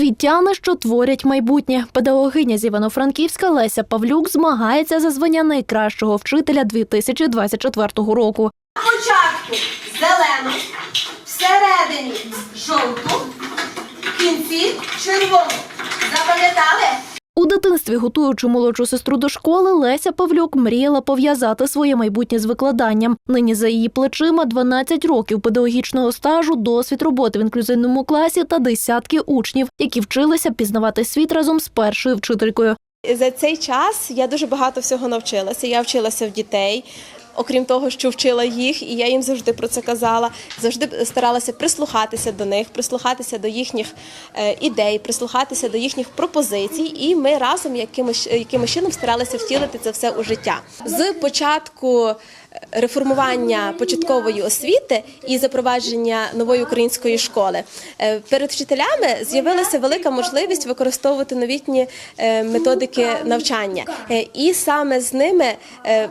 Освітяни, що творять майбутнє. Педагогиня з Івано-Франківська Леся Павлюк змагається за звання найкращого вчителя 2024 року. Початку зелену, всередині жовту, в кінці червону. Запам'ятали? Дитинстві, готуючи молодшу сестру до школи, Леся Павлюк мріяла пов'язати своє майбутнє з викладанням. Нині за її плечима 12 років педагогічного стажу, досвід роботи в інклюзивному класі та десятки учнів, які вчилися пізнавати світ разом з першою вчителькою. За цей час я дуже багато всього навчилася. Я вчилася в дітей. Окрім того, що вчила їх, і я їм завжди про це казала. Завжди старалася прислухатися до них, прислухатися до їхніх е, ідей, прислухатися до їхніх пропозицій. І ми разом якимось якимось чином старалися втілити це все у життя. З початку реформування початкової освіти і запровадження нової української школи е, перед вчителями з'явилася велика можливість використовувати новітні е, методики навчання, Е, і саме з ними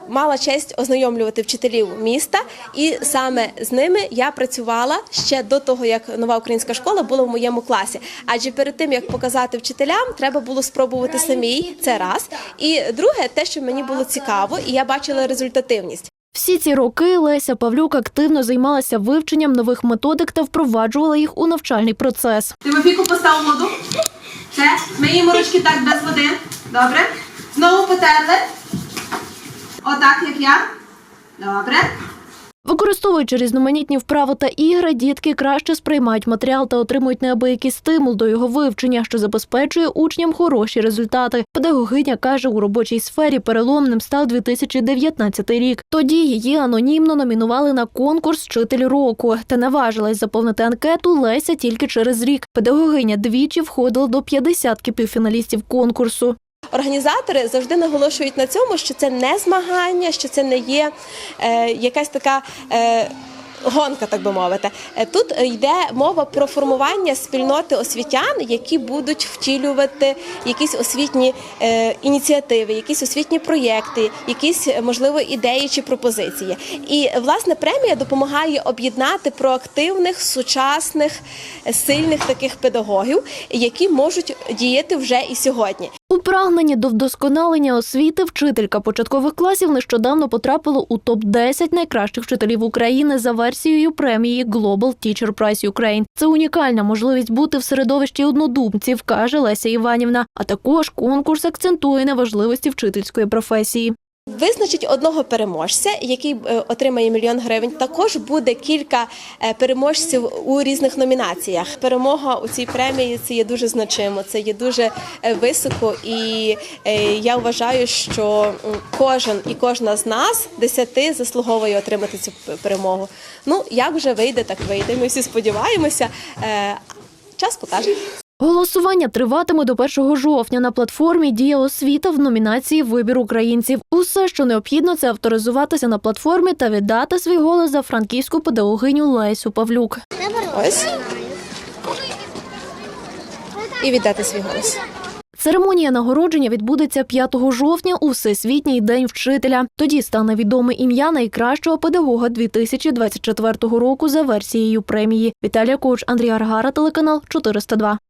мала честь ознайомлювати вчителів міста, і саме з ними я працювала ще до того, як нова українська школа була в моєму класі. Адже перед тим як показати вчителям, треба було спробувати самій це раз. І друге, те, що мені було цікаво, і я бачила результативність. Всі ці роки Леся Павлюк активно займалася вивченням нових методик та впроваджувала їх у навчальний процес. Тимофійку постав воду. Все, миємо ручки так без води. Добре. Знову потерли. Отак, як я. Добре. Використовуючи різноманітні вправи та ігри, дітки краще сприймають матеріал та отримують неабиякий стимул до його вивчення, що забезпечує учням хороші результати. Педагогиня каже, у робочій сфері переломним став 2019 рік. Тоді її анонімно номінували на конкурс «Вчитель року. Та наважилась заповнити анкету Леся тільки через рік. Педагогиня двічі входила до 50 півфіналістів конкурсу. Організатори завжди наголошують на цьому, що це не змагання, що це не є е, якась така. Е, Гонка, так би мовити, Е, тут йде мова про формування спільноти освітян, які будуть втілювати якісь освітні е, ініціативи, якісь освітні проєкти, якісь е, можливо ідеї чи пропозиції. І власне премія допомагає об'єднати проактивних, сучасних, сильних таких педагогів, які можуть діяти вже і сьогодні. У прагненні до вдосконалення освіти вчителька початкових класів нещодавно потрапила у топ 10 найкращих вчителів України за версією премії Global Teacher Prize Ukraine. Це унікальна можливість бути в середовищі однодумців, каже Леся Іванівна. А також конкурс акцентує на важливості вчительської професії. Визначить одного переможця, який е, отримає мільйон гривень. Також буде кілька е, переможців у різних номінаціях. Перемога у цій премії це є дуже значимо, це є дуже е, високо, і я вважаю, що кожен і кожна з нас десяти заслуговує отримати цю перемогу. Ну як вже вийде, так вийде. Ми всі сподіваємося. Час покаже. Голосування триватиме до 1 жовтня на платформі Дія освіта в номінації Вибір українців. Усе, що необхідно, це авторизуватися на платформі та віддати свій голос за франківську педагогиню Лесю Павлюк. Ось і віддати свій голос. Церемонія нагородження відбудеться 5 жовтня у Всесвітній день вчителя. Тоді стане відоме ім'я найкращого педагога 2024 року за версією премії. Віталія Коч, Андрій Аргара, телеканал 402.